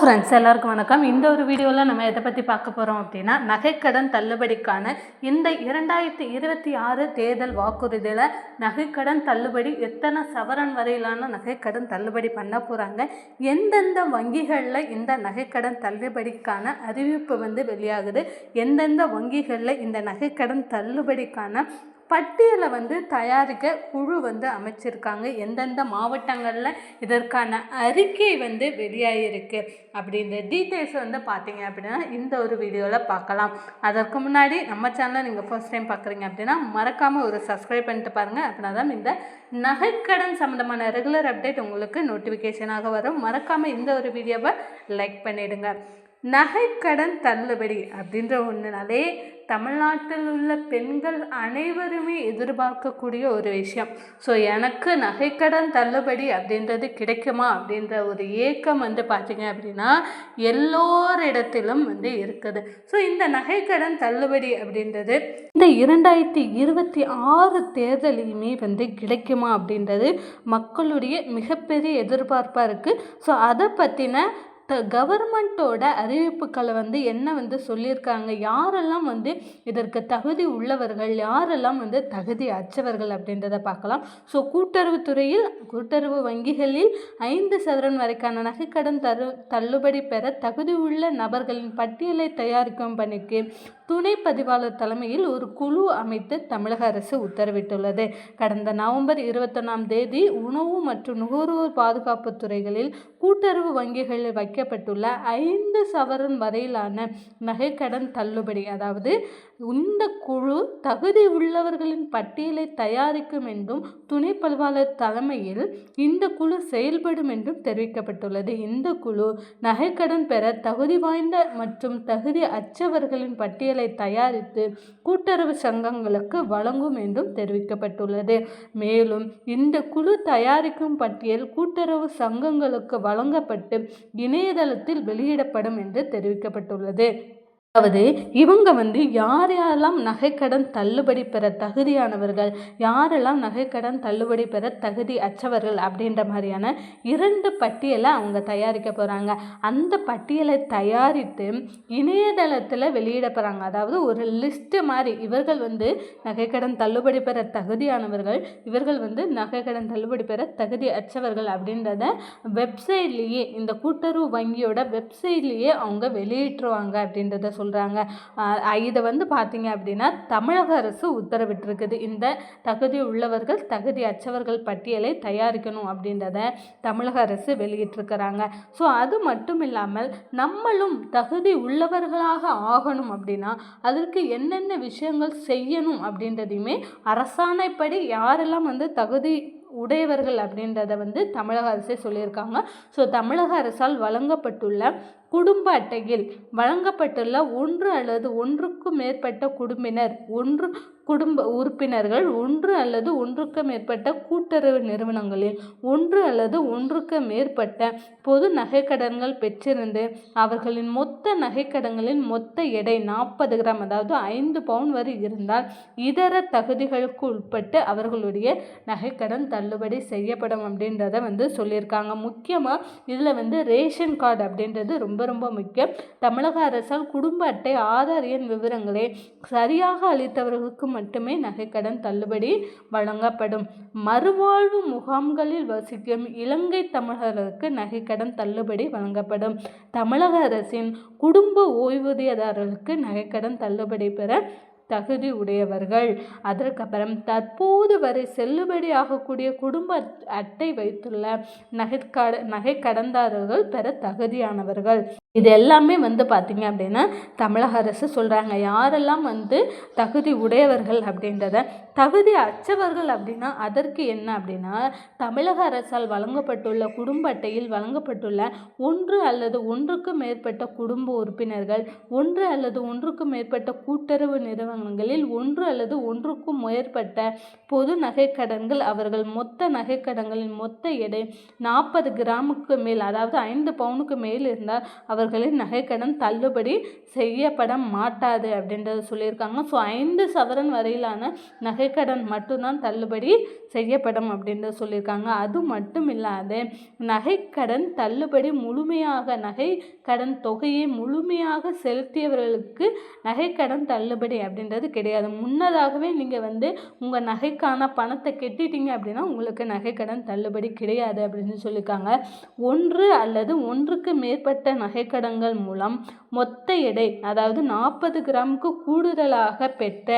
Friends எல்லாருக்கும் வணக்கம். இந்த ஒரு வீடியோவில் நம்ம எதை பற்றி பார்க்க போகிறோம் அப்படின்னா நகைக்கடன் தள்ளுபடிக்கான இந்த இரண்டாயிரத்தி இருபத்தி ஆறு தேர்தல் வாக்குறுதியில் நகைக்கடன் தள்ளுபடி எத்தனை சவரன் வரையிலான நகைக்கடன் தள்ளுபடி பண்ண போகிறாங்க எந்தெந்த வங்கிகளில் இந்த நகைக்கடன் தள்ளுபடிக்கான அறிவிப்பு வந்து வெளியாகுது? எந்தெந்த வங்கிகளில் இந்த நகைக்கடன் தள்ளுபடிக்கான பட்டியலை வந்து தயாரிக்க குழு வந்து அமைச்சிருக்காங்க. எந்தெந்த மாவட்டங்களில் இதற்கான அறிக்கை வந்து வெளியாகிருக்கு அப்படின்ற டீட்டெயில்ஸ் வந்து பார்த்தீங்க அப்படின்னா இந்த ஒரு வீடியோவில் பார்க்கலாம். அதற்கு முன்னாடி நம்ம சேனலை நீங்கள் ஃபர்ஸ்ட் டைம் பார்க்குறீங்க அப்படின்னா மறக்காமல் ஒரு சப்ஸ்கிரைப் பண்ணிட்டு பாருங்கள் அப்படின்னா தான் இந்த நகைக்கடன் சம்மந்தமான ரெகுலர் அப்டேட் உங்களுக்கு நோட்டிஃபிகேஷனாக வரும். மறக்காமல் இந்த ஒரு வீடியோவை லைக் பண்ணிவிடுங்க நகைக்கடன் தள்ளுபடி அப்படின்ற ஒன்றுனாலே தமிழ்நாட்டில் உள்ள பெண்கள் அனைவருமே எதிர்பார்க்கக்கூடிய ஒரு விஷயம். ஸோ எனக்கு நகைக்கடன் தள்ளுபடி அப்படின்றது கிடைக்குமா அப்படின்ற ஒரு ஏக்கம் வந்து பார்த்திங்க அப்படின்னா எல்லோரிடத்திலும் வந்து இருக்குது. ஸோ இந்த நகைக்கடன் தள்ளுபடி அப்படின்றது இந்த இரண்டாயிரத்தி இருபத்தி ஆறு தேர்தலையுமே வந்து கிடைக்குமா அப்படின்றது மக்களுடைய மிகப்பெரிய எதிர்பார்ப்பாக இருக்குது ஸோ அதை பற்றின கவர்மெண்ட்டோட அறிவிப்புகளை வந்து என்ன வந்து சொல்லியிருக்காங்க? யாரெல்லாம் வந்து இதற்கு தகுதி உள்ளவர்கள்? யாரெல்லாம் வந்து தகுதி அற்றவர்கள் அப்படின்றத பார்க்கலாம். ஸோ கூட்டுறவுத்துறையில் கூட்டுறவு வங்கிகளில் ஐந்து சதுரன் வரைக்கான நகைக்கடன் தரு தள்ளுபடி பெற தகுதி உள்ள நபர்களின் பட்டியலை தயாரிக்கும் பணிக்கு துணை பதிவாளர் தலைமையில் ஒரு குழு அமைத்து தமிழக அரசு உத்தரவிட்டுள்ளது. கடந்த நவம்பர் இருபத்தொன்னாம் தேதி உணவு மற்றும் நுகர்வோர் பாதுகாப்பு துறைகளில் கூட்டுறவு வங்கிகளில் வைக்கப்பட்டுள்ள ஐந்து சவரன் வரையிலான நகைக்கடன் தள்ளுபடி அதாவது இந்த குழு தகுதி உள்ளவர்களின் பட்டியலை தயாரிக்கும் என்றும் துணை பல்வாளர் தலைமையில் இந்த குழு செயல்படும் என்றும் தெரிவிக்கப்பட்டுள்ளது. இந்த குழு நகைக்கடன் பெற தகுதி வாய்ந்த மற்றும் தகுதி அச்சவர்களின் பட்டியலை தயாரித்து கூட்டுறவு சங்கங்களுக்கு வழங்கும் என்றும் தெரிவிக்கப்பட்டுள்ளது. மேலும் இந்த குழு தயாரிக்கும் பட்டியல் கூட்டுறவு சங்கங்களுக்கு வழங்கப்பட்டு இணையதளத்தில் வெளியிடப்படும் என்று தெரிவிக்கப்பட்டுள்ளது. அதாவது இவங்க வந்து யார் யாரெல்லாம் நகைக்கடன் தள்ளுபடி பெற தகுதியானவர்கள் யாரெல்லாம் நகைக்கடன் தள்ளுபடி பெற தகுதி அற்றவர்கள் அப்படின்ற மாதிரியான இரண்டு பட்டியலை அவங்க தயாரிக்க போகிறாங்க அந்த பட்டியலை தயாரித்து இணையதளத்தில் வெளியிட போகிறாங்க அதாவது ஒரு லிஸ்ட்டு மாதிரி இவர்கள் வந்து நகைக்கடன் தள்ளுபடி பெற தகுதியானவர்கள் இவர்கள் வந்து நகைக்கடன் தள்ளுபடி பெற தகுதி அற்றவர்கள் அப்படின்றத வெப்சைட்லேயே இந்த கூட்டுறவு வங்கியோட வெப்சைட்லேயே அவங்க வெளியிட்டுருவாங்க அப்படின்றத சொல்கிறாங்க இதை வந்து பார்த்தீங்க அப்படின்னா தமிழக அரசு உத்தரவிட்டிருக்குது. இந்த தகுதி உள்ளவர்கள் தகுதி அற்றவர்கள் பட்டியலை தயாரிக்கணும் அப்படின்றத தமிழக அரசு வெளியிட்டிருக்கிறாங்க. ஸோ அது மட்டும் இல்லாமல் நம்மளும் தகுதி உள்ளவர்களாக ஆகணும் அப்படின்னா அதற்கு என்னென்ன விஷயங்கள் செய்யணும் அப்படின்றதையுமே அரசாணைப்படி யாரெல்லாம் வந்து தகுதி உடையவர்கள் அப்படின்றத வந்து தமிழக அரசே சொல்லியிருக்காங்க. ஸோ தமிழக அரசால் வழங்கப்பட்டுள்ள குடும்ப அட்டையில் வழங்கப்பட்டுள்ள ஒன்று அல்லது ஒன்றுக்கும் மேற்பட்ட குடும்பினர் ஒன்று குடும்ப உறுப்பினர்கள் ஒன்று அல்லது ஒன்றுக்கு மேற்பட்ட கூட்டுறவு நிறுவனங்களில் ஒன்று அல்லது ஒன்றுக்கு மேற்பட்ட பொது நகைக்கடன்கள் பெற்றிருந்து அவர்களின் மொத்த நகைக்கடன்களின் மொத்த எடை நாற்பது கிராம் அதாவது ஐந்து பவுன் வரை இருந்தால் இதர தகுதிகளுக்கு உட்பட்டு அவர்களுடைய நகைக்கடன் தள்ளுபடி செய்யப்படும் அப்படின்றத வந்து சொல்லியிருக்காங்க. முக்கியமாக இதில் வந்து ரேஷன் கார்டு அப்படின்றது ரொம்ப ரொம்ப முக்கியம். தமிழக அரசால் குடும்ப அட்டை ஆதார் எண் விவரங்களை சரியாக அளித்தவர்களுக்கு மட்டுமே நகைக்கடன் தள்ளுபடி வழங்கப்படும். மறுவாழ்வு முகாம்களில் வசிக்கும் இலங்கை தமிழர்களுக்கு நகைக்கடன் தள்ளுபடி வழங்கப்படும். தமிழக அரசின் குடும்ப ஓய்வூதியதாரர்களுக்கு நகைக்கடன் தள்ளுபடி பெற தகுதி உடையவர்கள். அதற்கப்புறம் தற்போது வரை செல்லுபடியாகக்கூடிய குடும்ப அட்டை வைத்துள்ள நகைக்கட நகை கடன்தாரர்கள் பெற தகுதியானவர்கள். இது எல்லாமே வந்து பார்த்திங்க அப்படின்னா தமிழக அரசு சொல்கிறாங்க யாரெல்லாம் வந்து தகுதி உடையவர்கள் அப்படின்றத தகுதி அற்றவர்கள் அப்படின்னா அதற்கு என்ன அப்படின்னா தமிழக அரசால் வழங்கப்பட்டுள்ள குடும்ப அட்டையில் வழங்கப்பட்டுள்ள ஒன்று அல்லது ஒன்றுக்கு மேற்பட்ட குடும்ப உறுப்பினர்கள் ஒன்று அல்லது ஒன்றுக்கு மேற்பட்ட கூட்டுறவு நிறுவனங்களில் ஒன்று அல்லது ஒன்றுக்கும் மேற்பட்ட பொது நகைக்கடன்கள் அவர்கள் மொத்த நகைக்கடன்களின் மொத்த எடை நாற்பது கிராமுக்கு மேல் அதாவது ஐந்து பவுனுக்கு மேல் இருந்தால் அவர் அவர்களின் நகைக்கடன் தள்ளுபடி செய்யப்பட மாட்டாது அப்படின்றத சொல்லியிருக்காங்க. ஸோ ஐந்து சவரன் வரையிலான நகைக்கடன் மட்டும்தான் தள்ளுபடி செய்யப்படும் அப்படின்றத சொல்லியிருக்காங்க. அது மட்டும் இல்லாது நகைக்கடன் தள்ளுபடி முழுமையாக நகை கடன் தொகையை முழுமையாக செலுத்தியவர்களுக்கு நகைக்கடன் தள்ளுபடி அப்படின்றது கிடையாது. முன்னதாகவே நீங்கள் வந்து உங்கள் நகைக்கான பணத்தை கெட்டிட்டீங்க அப்படின்னா உங்களுக்கு நகைக்கடன் தள்ளுபடி கிடையாது அப்படின்னு சொல்லியிருக்காங்க. ஒன்று அல்லது ஒன்றுக்கு மேற்பட்ட நகை நகைக்கடன்கள் மூலம் மொத்த எடை அதாவது நாற்பது கிராமுக்கு கூடுதலாக பெற்ற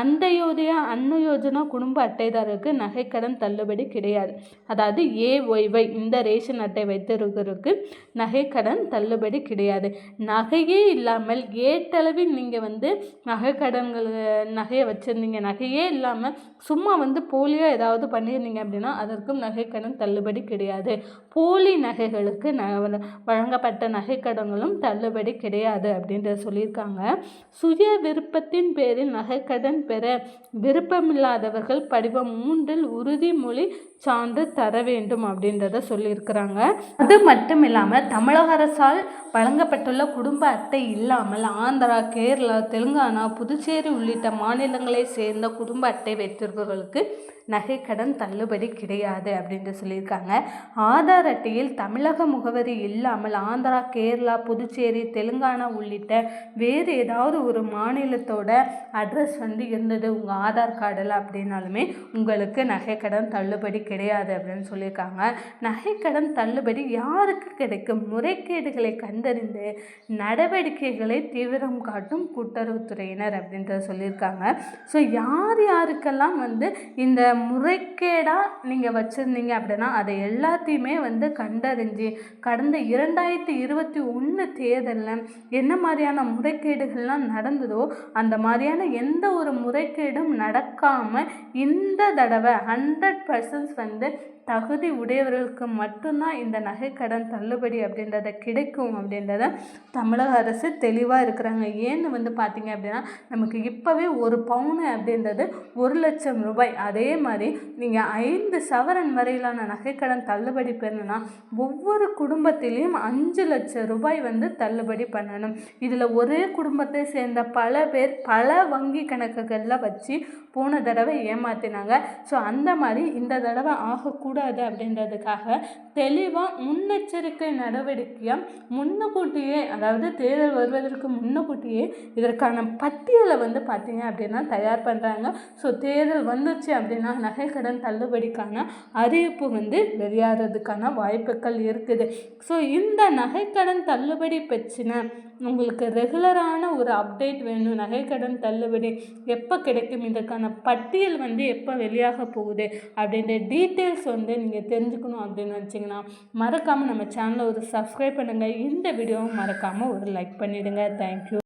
அந்தயோதயா அன்ன யோஜனா குடும்ப அட்டைதாரருக்கு நகைக்கடன் தள்ளுபடி கிடையாது. அதாவது ஏஒய்ஒய் இந்த ரேஷன் அட்டை வைத்திருக்கிறதுக்கு நகைக்கடன் தள்ளுபடி கிடையாது. நகையே இல்லாமல் ஏட்டளவில் நீங்கள் வந்து நகைக்கடன்கள் நகையை வச்சுருந்தீங்க. நகையே இல்லாமல் சும்மா வந்து போலியாக ஏதாவது பண்ணியிருந்தீங்க அப்படின்னா அதற்கும் நகைக்கடன் தள்ளுபடி கிடையாது. போலி நகைகளுக்கு ந வழங்கப்பட்ட நகைக்கடன்களும் தள்ளுபடி கிடையாது அப்படின்ற சொல்லியிருக்காங்க. சுய விருப்பத்தின் பேரில் நகைக்கடன் பெற விருப்பமில்லாதவர்கள் படிவம் மூன்றில் உறுதிமொழி சான்று தர வேண்டும் அப்படின்றத சொல்லியிருக்கிறாங்க. அது மட்டும் இல்லாமல் தமிழக அரசால் வழங்கப்பட்டுள்ள குடும்ப அட்டை இல்லாமல் ஆந்திரா கேரளா தெலுங்கானா புதுச்சேரி உள்ளிட்ட மாநிலங்களை சேர்ந்த குடும்ப அட்டை வைத்திருப்பவர்களுக்கு நகைக்கடன் தள்ளுபடி கிடையாது அப்படின்ட்டு சொல்லியிருக்காங்க. ஆதார் அட்டையில் தமிழக முகவரி இல்லாமல் ஆந்திரா கேரளா புதுச்சேரி தெலுங்கானா உள்ளிட்ட வேறு ஏதாவது ஒரு மாநிலத்தோட அட்ரஸ் வந்து இருந்தது உங்கள் ஆதார் கார்டில் அப்படின்னாலுமே உங்களுக்கு நகைக்கடன் தள்ளுபடி கிடையாது அப்படின்னு சொல்லியிருக்காங்க. நகைக்கடன் தள்ளுபடி யாருக்கு கிடைக்கும்? முறைகேடுகளை கண்டறிந்து நடவடிக்கைகளை தீவிரம் காட்டும் கூட்டுறவுத்துறையினர் அப்படின்றத சொல்லியிருக்காங்க. ஸோ யார் யாருக்கெல்லாம் வந்து இந்த முறைகேடாக நீங்கள் வச்சுருந்தீங்க அப்படின்னா அதை எல்லாத்தையுமே வந்து கண்டறிஞ்சு கடந்த இரண்டாயிரத்தி இருபத்தி ஒன்று தேர்தலில் என்ன மாதிரியான முறைகேடுகள்லாம் நடந்ததோ அந்த மாதிரியான எந்த ஒரு முறைகேடும் நடக்காமல் இந்த தடவை ஹண்ட்ரட் பர்சன்ட் வந்து தகுதி உடையவர்களுக்கு மட்டும்தான் இந்த நகைக்கடன் தள்ளுபடி அப்படின்றத கிடைக்கும் அப்படின்றத தமிழக அரசு தெளிவாக இருக்கிறாங்க. ஏன்னு வந்து பார்த்திங்க அப்படின்னா நமக்கு இப்போவே ஒரு பவுனு அப்படின்றது ஒரு லட்சம் ரூபாய். அதே மாதிரி நீங்கள் ஐந்து சவரன் வரையிலான நகைக்கடன் தள்ளுபடி பெறணும்னா ஒவ்வொரு குடும்பத்திலையும் அஞ்சு லட்சம் ரூபாய் வந்து தள்ளுபடி பண்ணணும். இதில் ஒரே குடும்பத்தை சேர்ந்த பல பேர் பல வங்கி கணக்குகளில் வச்சு போன தடவை ஏமாற்றினாங்க ஸோ அந்த மாதிரி இந்த தடவை ஆகக்கூடாது கூடாது அப்படின்றதுக்காக தெளிவாக முன்னெச்சரிக்கை நடவடிக்கையாக முன்னக்கூட்டியே அதாவது தேர்தல் வருவதற்கு முன்னக்கூட்டியே இதற்கான பட்டியலை வந்து பார்த்திங்க அப்படின்னா தயார் பண்ணுறாங்க ஸோ தேர்தல் வந்துச்சு அப்படின்னா நகைக்கடன் தள்ளுபடிக்கான அறிவிப்பு வந்து வெளியாகிறதுக்கான வாய்ப்புகள் இருக்குது. ஸோ இந்த நகைக்கடன் தள்ளுபடி பிரச்சனை உங்களுக்கு ரெகுலரான ஒரு அப்டேட் வேணும். நகைக்கடன் தள்ளுபடி எப்போ கிடைக்கும்? இதற்கான பட்டியல் வந்து எப்போ வெளியாக போகுது? அப்படின்ற டீட்டெயில்ஸ் வந்து நீங்கள் தெரிஞ்சுக்கணும் அப்படின்னு வச்சிங்கன்னா மறக்காமல் நம்ம சேனலை ஒரு சப்ஸ்கிரைப் பண்ணுங்கள் இந்த வீடியோவும் மறக்காமல் ஒரு லைக் பண்ணிவிடுங்க தேங்க்யூ